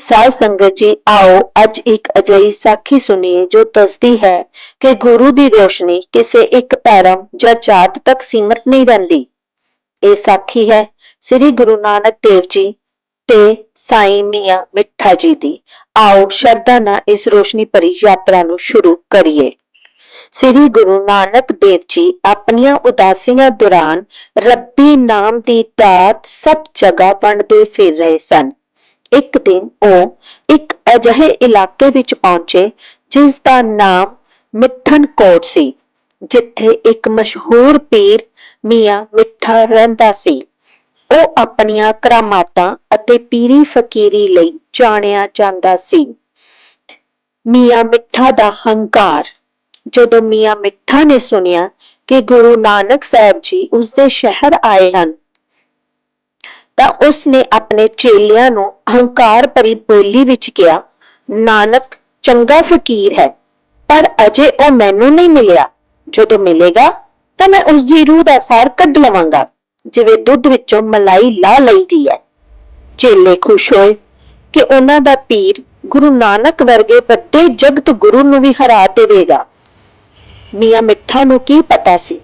ਸਾਧ ਸੰਗਤ ਜੀ, ਆਓ ਅੱਜ ਇੱਕ ਅਜਿਹੀ ਸਾਖੀ ਸੁਣੀਏ ਜੋ ਦੱਸਦੀ ਹੈ ਕਿ ਗੁਰੂ ਦੀ ਰੋਸ਼ਨੀ ਕਿਸੇ ਇੱਕ ਧਰਮ ਜਾਂ ਜਾਤ ਤੱਕ ਸੀਮਤ ਨਹੀਂ ਰਹਿੰਦੀ। ਇਹ ਸਾਖੀ ਹੈ ਸ੍ਰੀ ਗੁਰੂ ਨਾਨਕ ਦੇਵ ਜੀ ਤੇ ਸਾਈਂ ਮੀਆਂ ਮਿੱਠਾ ਜੀ ਦੀ। ਆਓ ਸ਼ਰਧਾ ਨਾਲ ਇਸ ਰੋਸ਼ਨੀ ਭਰੀ ਯਾਤਰਾ ਨੂੰ ਸ਼ੁਰੂ ਕਰੀਏ। ਸ੍ਰੀ ਗੁਰੂ ਨਾਨਕ ਦੇਵ ਜੀ ਆਪਣੀਆਂ ਉਦਾਸੀਆਂ ਦੌਰਾਨ ਰੱਬੀ ਨਾਮ ਦੀ ਦਾਤ ਸਭ ਜਗ੍ਹਾ ਵੰਡਦੇ ਫਿਰ ਰਹੇ ਸਨ। ਇੱਕ ਦਿਨ ਉਹ ਇੱਕ ਅਜਿਹੇ ਇਲਾਕੇ ਵਿੱਚ ਪਹੁੰਚੇ ਜਿਸ ਦਾ ਨਾਮ ਮਿੱਠਨ ਕੋਟ ਸੀ, ਜਿੱਥੇ ਇੱਕ ਮਸ਼ਹੂਰ ਪੀਰ ਮੀਆਂ ਮਿੱਠਾ ਰਹਿੰਦਾ ਸੀ। ਉਹ ਆਪਣੀਆਂ ਕਰਾਮਾਤਾਂ ਅਤੇ ਪੀਰੀ ਫਕੀਰੀ ਲਈ ਜਾਣਿਆ ਜਾਂਦਾ ਸੀ। ਮੀਆਂ ਮਿੱਠਾ ਦਾ ਹੰਕਾਰ, ਜਦੋਂ ਮੀਆਂ ਮਿੱਠਾ ਨੇ ਸੁਣਿਆ ਕਿ ਗੁਰੂ ਨਾਨਕ ਸਾਹਿਬ ਜੀ ਉਸ ਦੇ ਸ਼ਹਿਰ ਆਏ ਹਨ ਤਾਂ ਉਸ ਨੇ ਆਪਣੇ ਚੇਲਿਆਂ ਨੂੰ ਹੰਕਾਰ ਭਰੀ ਬੋਲੀ ਵਿੱਚ ਕਿਹਾ, ਨਾਨਕ, ਚੰਗਾ ਫਕੀਰ ਹੈ, ਪਰ ਅਜੇ ਉਹ ਮੈਨੂੰ ਨਹੀਂ ਮਿਲਿਆ। ਜਦੋਂ ਮਿਲੇਗਾ, ਤਾਂ ਮੈਂ ਉਸ ਦੀ ਰੂਹ ਦਾ ਸਾਰ ਕੱਢ ਲਵਾਂਗਾ, ਜਿਵੇਂ ਦੁੱਧ ਵਿੱਚੋਂ ਮਲਾਈ ਲਾ ਲਈਦੀ ਹੈ। ਚੇਲੇ ਖੁਸ਼ ਹੋਏ ਕਿ ਉਹਨਾਂ ਦਾ ਪੀਰ ਗੁਰੂ ਨਾਨਕ ਵਰਗੇ ਵੱਡੇ ਜਗਤ ਗੁਰੂ ਨੂੰ ਵੀ ਹਰਾ ਦੇਵੇਗਾ। ਮੀਆਂ ਮਿੱਠਾ ਨੂੰ ਕੀ ਪਤਾ ਸੀ?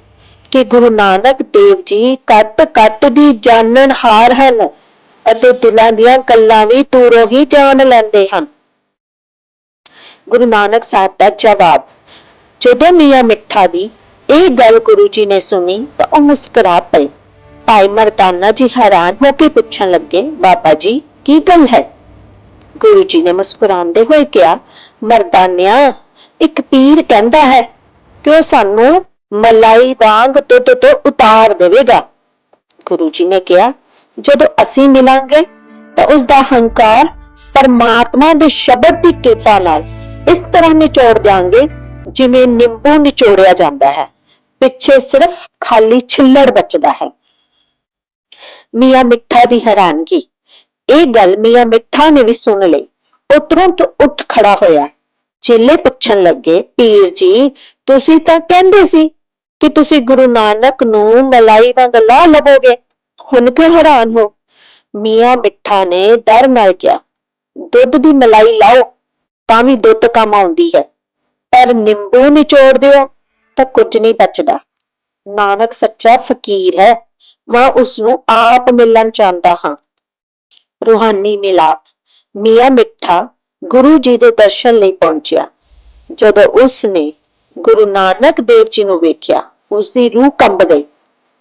ਕਿ ਗੁਰੂ ਨਾਨਕ ਦੇਵ ਜੀ ਕੱਟ ਕੱਟ ਦੀ ਜਾਣਨ ਹਾਰ ਹਨ ਅਤੇ ਦਿਲਾਂ ਦੀਆਂ ਗੱਲਾਂ ਵੀ ਦੂਰੋਂ ਹੀ ਜਾਣ ਲੈਂਦੇ ਹਨ। ਗੁਰੂ ਨਾਨਕ ਸਾਹਿਬ ਦਾ ਜਵਾਬ, ਜਦੋਂ ਮੀਆਂ ਮਿੱਠਾ ਦੀ ਇਹ ਗੱਲ ਗੁਰੂ ਜੀ ਨੇ ਸੁਣੀ ਤਾਂ ਉਹ ਮੁਸਕਰਾ ਪਏ ਭਾਈ ਮਰਦਾਨਾ ਜੀ ਹੈਰਾਨ ਹੋ ਕੇ ਪੁੱਛਣ ਲੱਗੇ, ਬਾਬਾ ਜੀ, ਕੀ ਗੱਲ ਹੈ? ਗੁਰੂ ਜੀ ਨੇ ਮੁਸਕਰਾਉਂਦੇ ਹੋਏ ਕਿਹਾ, ਮਰਦਾਨਿਆ, ਇੱਕ ਪੀਰ ਕਹਿੰਦਾ ਹੈ ਕਿ ਉਹ ਸਾਨੂੰ ਮਲਾਈ ਵਾਂਗ ਦੁੱਧ ਤੋਂ ਉਤਾਰ ਦੇਵੇਗਾ। ਗੁਰੂ ਜੀ ਨੇ ਕਿਹਾ, ਜਦੋਂ ਅਸੀਂ ਮਿਲਾਂਗੇ ਤਾਂ ਉਸ ਦਾ ਹੰਕਾਰ ਪਰਮਾਤਮਾ ਦੇ ਸ਼ਬਦ ਦੀ ਕਿਰਪਾ ਨਾਲ ਇਸ ਤਰ੍ਹਾਂ ਨਿਚੋੜ ਦਿਆਂਗੇ ਜਿਵੇਂ ਨਿੰਬੂ ਨਿਚੋੜਿਆ ਜਾਂਦਾ ਹੈ। ਪਿੱਛੇ ਸਿਰਫ ਖਾਲੀ ਛਿੱਲੜ ਬਚਦਾ ਹੈ। ਮੀਆਂ ਮਿੱਠਾ ਦੀ ਹੈਰਾਨਗੀ। ਇਹ ਗੱਲ ਮੀਆਂ ਮਿੱਠਾ ਨੇ ਵੀ ਸੁਣ ਲਈ। ਉਹ ਤੁਰੰਤ ਉੱਠ ਖੜਾ ਹੋਇਆ। ਚੇਲੇ ਪੁੱਛਣ ਲੱਗੇ, ਪੀਰ ਜੀ, ਤੁਸੀਂ ਤਾਂ ਕਹਿੰਦੇ ਸੀ ਕਿ ਤੁਸੀਂ ਗੁਰੂ ਨਾਨਕ ਨੂੰ ਮਲਾਈ ਵਾਂਗ ਲਾ ਲਵੋਗੇ? ਹੁਣ ਕਿਉਂ ਹੈਰਾਨ ਹੋ? ਮੀਆਂ ਮਿੱਠਾ ਨੇ ਡਰ ਨਾਲ ਕਿਹਾ, ਦੁੱਧ ਦੀ ਮਲਾਈ ਲਾਓ, ਤਾਂ ਵੀ ਦੁੱਧ ਕੰਮ ਆਉਂਦੀ ਹੈ। ਪਰ ਨਿੰਬੂ ਨਿਚੋੜ ਦਿਓ ਤਾਂ ਕੁਝ ਨਹੀਂ ਬਚਦਾ। ਨਾਨਕ ਸੱਚਾ ਫਕੀਰ ਹੈ ਮੈਂ ਉਸ ਨੂੰ ਆਪ ਮਿਲਣ ਚਾਹੁੰਦਾ ਹਾਂ। ਰੂਹਾਨੀ ਮਿਲਾਪ। ਮੀਆਂ ਮਿੱਠਾ ਗੁਰੂ ਜੀ ਦੇ ਦਰਸ਼ਨ ਲਈ ਪਹੁੰਚਿਆ। ਜਦੋਂ ਉਸ ਨੇ ਗੁਰੂ ਨਾਨਕ ਦੇਵ ਜੀ ਨੂੰ ਵੇਖਿਆ ਉਸਦੀ ਰੂਹ ਕੰਬ ਗਈ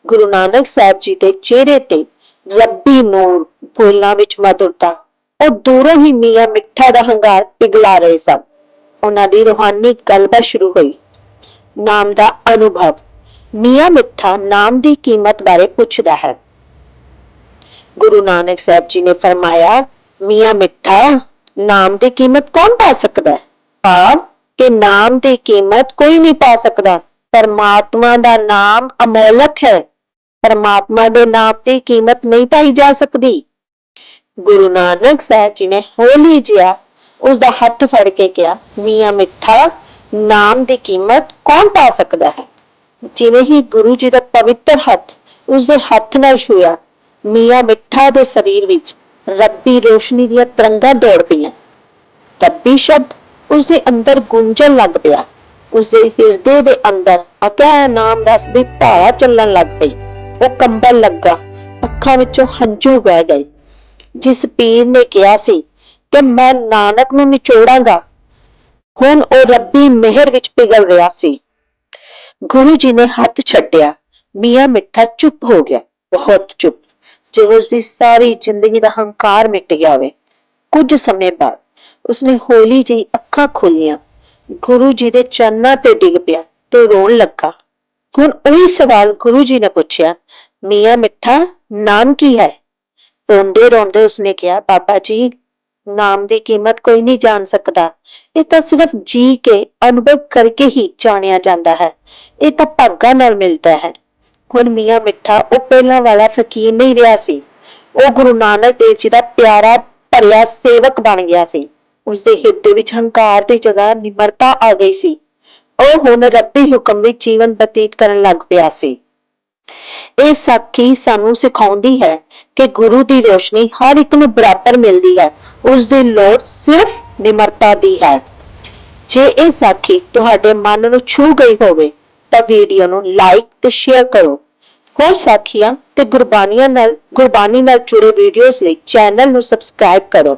ਗੁਰੂ ਨਾਨਕ ਸਾਹਿਬ ਜੀ ਦੇ ਚਿਹਰੇ ਤੇ ਰੱਬੀ ਨੂਰ ਫੁੱਲਾਂ ਵਿੱਚ ਮਧੁਰਤਾ ਉਹ ਦੂਰੋਂ ਹੀ ਮੀਆਂ ਮਿੱਠਾ ਦਾ ਹੰਗਾਰ ਪਿਘਲਾ ਰਹੇ ਸਨ। ਉਹਨਾਂ ਦੀ ਰੂਹਾਨੀ ਗੱਲਬਾਤ ਸ਼ੁਰੂ ਹੋਈ। ਨਾਮ ਦਾ ਅਨੁਭਵ। ਮੀਆਂ ਮਿੱਠਾ ਨਾਮ ਦੀ ਕੀਮਤ ਬਾਰੇ ਪੁੱਛਦਾ ਹੈ। ਗੁਰੂ ਨਾਨਕ ਸਾਹਿਬ ਜੀ ਨੇ ਫਰਮਾਇਆ, ਮੀਆਂ ਮਿੱਠਾ, ਨਾਮ ਦੀ ਕੀਮਤ ਕੌਣ ਪਾ ਸਕਦਾ ਹੈ? ਭਾਵ ਕਿ ਨਾਮ ਦੀ ਕੀਮਤ ਕੋਈ ਨਹੀਂ ਪਾ ਸਕਦਾ? ਪਰਮਾਤਮਾ ਦਾ ਨਾਮ ਅਮੋਲਕ ਹੈ। ਪਰਮਾਤਮਾ ਦੇ ਨਾਮ ਤੇ ਕੀਮਤ ਨਹੀਂ ਪਾਈ ਜਾ ਸਕਦੀ। ਗੁਰੂ ਨਾਨਕ ਸਾਹਿਬ ਜੀ ਨੇ ਹੋਲੀ ਜਿਹਾ ਉਸ ਦਾ ਹੱਥ ਫੜ ਕੇ ਕਿਹਾ, ਮੀਆਂ ਮਿੱਠਾ, ਨਾਮ ਦੀ ਕੀਮਤ ਕੌਣ ਪਾ ਸਕਦਾ ਹੈ? ਜਿਵੇਂ ਹੀ ਗੁਰੂ ਜੀ ਦਾ ਪਵਿੱਤਰ ਹੱਥ ਉਸ ਦੇ ਹੱਥ ਨਾਲ ਛੂਇਆ ਮੀਆਂ ਮਿੱਠਾ ਦੇ ਸਰੀਰ ਵਿੱਚ ਰੱਬੀ ਰੋਸ਼ਨੀ ਦੀਆਂ ਤਰੰਗਾਂ ਦੌੜ ਪਈਆਂ। ਰੱਬੀ ਸ਼ਬਦ ਉਸ ਦੇ ਅੰਦਰ ਗੂੰਜਣ ਲੱਗ ਪਿਆ। ਉਸਦੇ ਹਿਰਦੇ ਦੇ ਅੰਦਰ ਅਕਹਿ ਨਾਮ ਰਸ ਦੀ ਧਾਰਾ ਚੱਲਣ ਲੱਗ ਪਈ। ਉਹ ਕੰਬਲ ਲੱਗਾ, ਅੱਖਾਂ ਵਿੱਚੋਂ ਹੰਝੂ ਵਹਿ ਗਏ। ਜਿਸ ਪੀਰ ਨੇ ਕਿਹਾ ਸੀ ਕਿ ਮੈਂ ਨਾਨਕ ਨੂੰ ਨਿਚੋੜਾਂਗਾ। ਹੁਣ ਉਹ ਰੱਬੀ ਮਿਹਰ ਵਿੱਚ ਪਿਘਲ ਰਿਹਾ ਸੀ। ਗੁਰੂ ਜੀ ਨੇ ਹੱਥ ਛੱਡਿਆ, ਮੀਆਂ ਮਿੱਠਾ ਚੁੱਪ ਹੋ ਗਿਆ, ਬਹੁਤ ਚੁੱਪ। ਜਿਵੇਂ ਉਸਦੀ ਸਾਰੀ ਜ਼ਿੰਦਗੀ ਦਾ ਹੰਕਾਰ ਮਿਟ ਗਿਆ ਹੋਵੇ। ਕੁਝ ਸਮੇਂ ਬਾਅਦ ਉਸਨੇ ਹੌਲੀ ਜਿਹੀ ਅੱਖਾਂ ਖੋਲੀਆਂ ਗੁਰੂ ਜੀ ਦੇ ਚਰਨਾਂ ਤੇ ਡਿੱਗ ਪਿਆ ਤੇ ਰੋਣ ਲੱਗਾ। ਹੁਣ ਉਹੀ ਸਵਾਲ ਗੁਰੂ ਜੀ ਨੇ ਪੁੱਛਿਆ, ਮੀਆਂ ਮਿੱਠਾ, ਨਾਮ ਕੀ ਹੈ? ਰੋਂਦੇ ਰੋਂਦੇ ਉਸਨੇ ਕਿਹਾ, ਬਾਬਾ ਜੀ, ਨਾਮ ਦੀ ਕੀਮਤ ਕੋਈ ਨਹੀਂ ਜਾਣ ਸਕਦਾ। ਇਹ ਤਾਂ ਸਿਰਫ ਜੀ ਕੇ ਅਨੁਭਵ ਕਰਕੇ ਹੀ ਜਾਣਿਆ ਜਾਂਦਾ ਹੈ। ਇਹ ਤਾਂ ਭਾਗਾਂ ਨਾਲ ਮਿਲਦਾ ਹੈ। ਹੁਣ ਮੀਆਂ ਮਿੱਠਾ ਉਹ ਪਹਿਲਾਂ ਵਾਲਾ ਫਕੀਰ ਨਹੀਂ ਰਿਹਾ ਸੀ। ਉਹ ਗੁਰੂ ਨਾਨਕ ਦੇਵ ਜੀ ਦਾ ਪਿਆਰਾ ਭਰਿਆ ਸੇਵਕ ਬਣ ਗਿਆ ਸੀ। ਉਸਦੇ ਹਿਰਦੇ ਵਿੱਚ ਹੰਕਾਰ ਦੀ ਜਗ੍ਹਾ ਨਿਮਰਤਾ ਆ ਗਈ ਸੀ। ਉਹ ਹੁਣ ਰੱਬੀ ਹੁਕਮ ਵਿੱਚ ਜੀਵਨ ਬਤੀਤ ਕਰਨ ਲੱਗ ਪਿਆ ਸੀ। ਇਹ ਸਾਖੀ ਸਾਨੂੰ ਸਿਖਾਉਂਦੀ ਹੈ ਕਿ ਗੁਰੂ ਦੀ ਰੋਸ਼ਨੀ ਹਰ ਇੱਕ ਨੂੰ ਬਰਾਬਰ ਮਿਲਦੀ ਹੈ। ਉਸ ਦੀ ਲੋੜ ਸਿਰਫ ਨਿਮਰਤਾ ਦੀ ਹੈ। ਜੇ ਇਹ ਸਾਖੀ ਤੁਹਾਡੇ ਮਨ ਨੂੰ ਛੂ ਗਈ ਹੋਵੇ, ਤਾਂ ਵੀਡੀਓ ਨੂੰ ਲਾਈਕ ਤੇ ਸ਼ੇਅਰ ਕਰੋ। ਹੋਰ ਸਾਖੀਆਂ ਤੇ ਗੁਰਬਾਣੀਆਂ ਨਾਲ ਗੁਰਬਾਣੀ ਨਾਲ ਜੁੜੇ ਵੀਡੀਓਜ਼ ਲਈ ਚੈਨਲ ਨੂੰ ਸਬਸਕ੍ਰਾਈਬ ਕਰੋ।